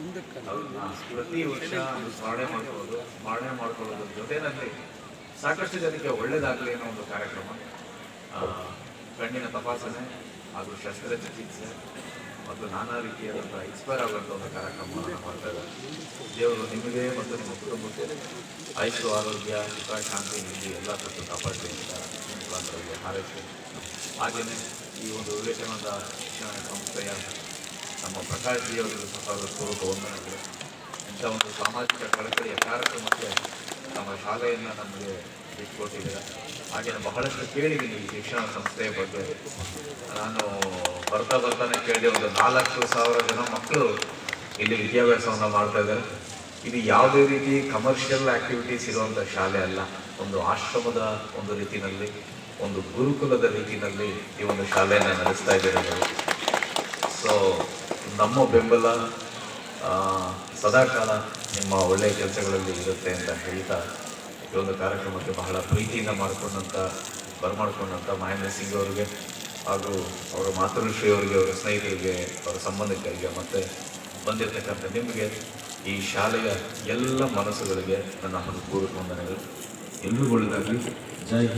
ಪ್ರತಿ ವರ್ಷ ಸ್ಮರಣೆ ಮಾಡ್ಕೊಳ್ಳೋದು, ಸ್ಮರಣೆ ಮಾಡ್ಕೊಳ್ಳೋದ್ರ ಜೊತೆನಲ್ಲಿ ಸಾಕಷ್ಟು ಜನಕ್ಕೆ ಒಳ್ಳೇದಾಗಲಿ ಅನ್ನೋ ಒಂದು ಕಾರ್ಯಕ್ರಮ. ಕಣ್ಣಿನ ತಪಾಸಣೆ ಹಾಗೂ ಶಸ್ತ್ರ ಚಿಕಿತ್ಸೆ ಮತ್ತು ನಾನಾ ರೀತಿಯಾದಂಥ ಇನ್ಸ್ಪೈರ್ ಆಗುವಂಥ ಒಂದು ಕಾರ್ಯಕ್ರಮವನ್ನು ಮಾಡ್ತಾ ದೇವರು ನಿಮಗೆ ಮತ್ತು ನಿಮ್ಮ ಕುಟುಂಬಕ್ಕೆ ಆಯುಷು ಆರೋಗ್ಯ, ಸುಖ, ಶಾಂತಿ, ನಿಧಿ ಎಲ್ಲ ಕೊಟ್ಟು ಕಾಪಾಡಲಿ ಅಂತ ಮುಖಾಂತರವಾಗಿ ಹಾರೈಸಿ ಹಾಗೆಯೇ ಈ ಒಂದು ವಿವೇಕಾನಂದ ಶಿಕ್ಷಣ ಸಂಸ್ಥೆಯ ನಮ್ಮ ಪ್ರಕಾಶ್ ಜಿ ಅವರಿಗೂ ಸಹ ಪೂರ್ವಕ ವಂದನೆಗಳು. ಇಂಥ ಒಂದು ಸಾಮಾಜಿಕ ಕಳಕಳಿಯ ಕಾರ್ಯಕ್ರಮಕ್ಕೆ ನಮ್ಮ ಶಾಲೆಯನ್ನು ನಮಗೆ ಬಿಟ್ಟುಕೊಟ್ಟಿದ್ದಾರೆ ಹಾಗೆಯೇ ಬಹಳಷ್ಟು ಕೇಳಿದ್ದೀನಿ ಈ ಶಿಕ್ಷಣ ಸಂಸ್ಥೆಯ ಬಗ್ಗೆ. ನಾನು ಬರ್ತಾ ಬರ್ತಾನೆ ಕೇಳಿದೆ, ಒಂದು ನಾಲ್ಕು ಸಾವಿರ ಜನ ಮಕ್ಕಳು ಇಲ್ಲಿ ವಿದ್ಯಾಭ್ಯಾಸವನ್ನು ಮಾಡ್ತಾ ಇದ್ದಾರೆ. ಇದು ಯಾವುದೇ ರೀತಿ ಕಮರ್ಷಿಯಲ್ ಆಕ್ಟಿವಿಟೀಸ್ ಇರುವಂಥ ಶಾಲೆ ಅಲ್ಲ. ಒಂದು ಆಶ್ರಮದ ಒಂದು ರೀತಿಯಲ್ಲಿ ಒಂದು ಗುರುಕುಲದ ರೀತಿಯಲ್ಲಿ ಈ ಒಂದು ಶಾಲೆಯನ್ನು ನಡೆಸ್ತಾ ಇದ್ದಾರೆ. ಸೊ ನಮ್ಮ ಬೆಂಬಲ ಸದಾಕಾಲ ನಿಮ್ಮ ಒಳ್ಳೆಯ ಕೆಲಸಗಳಲ್ಲಿ ಇರುತ್ತೆ ಅಂತ ಹೇಳ್ತಾ ಈ ಒಂದು ಕಾರ್ಯಕ್ರಮಕ್ಕೆ ಬಹಳ ಪ್ರೀತಿಯಿಂದ ಮಾಡಿಕೊಂಡಂಥ ಬರ್ಮಾಡ್ಕೊಂಡಂಥ ಮಹೇಂದ್ರ ಸಿಂಗ್ ಅವರಿಗೆ ಹಾಗೂ ಅವರ ಮಾತೃಶ್ರೀ ಅವರಿಗೆ, ಅವರ ಸ್ನೇಹಿತರಿಗೆ, ಅವರ ಸಂಬಂಧಿಕರಿಗೆ ಮತ್ತು ಬಂದಿರತಕ್ಕಂಥ ನಿಮಗೆ ಈ ಶಾಲೆಯ ಎಲ್ಲ ಮನಸ್ಸುಗಳಿಗೆ ನನ್ನ ಹೃತ್ಪೂರ್ವಕ ವಂದನೆಗಳು ಎಲ್ಲರೂ ಒಳ್ಳೆಯದಾಗಲಿ ಜೈ.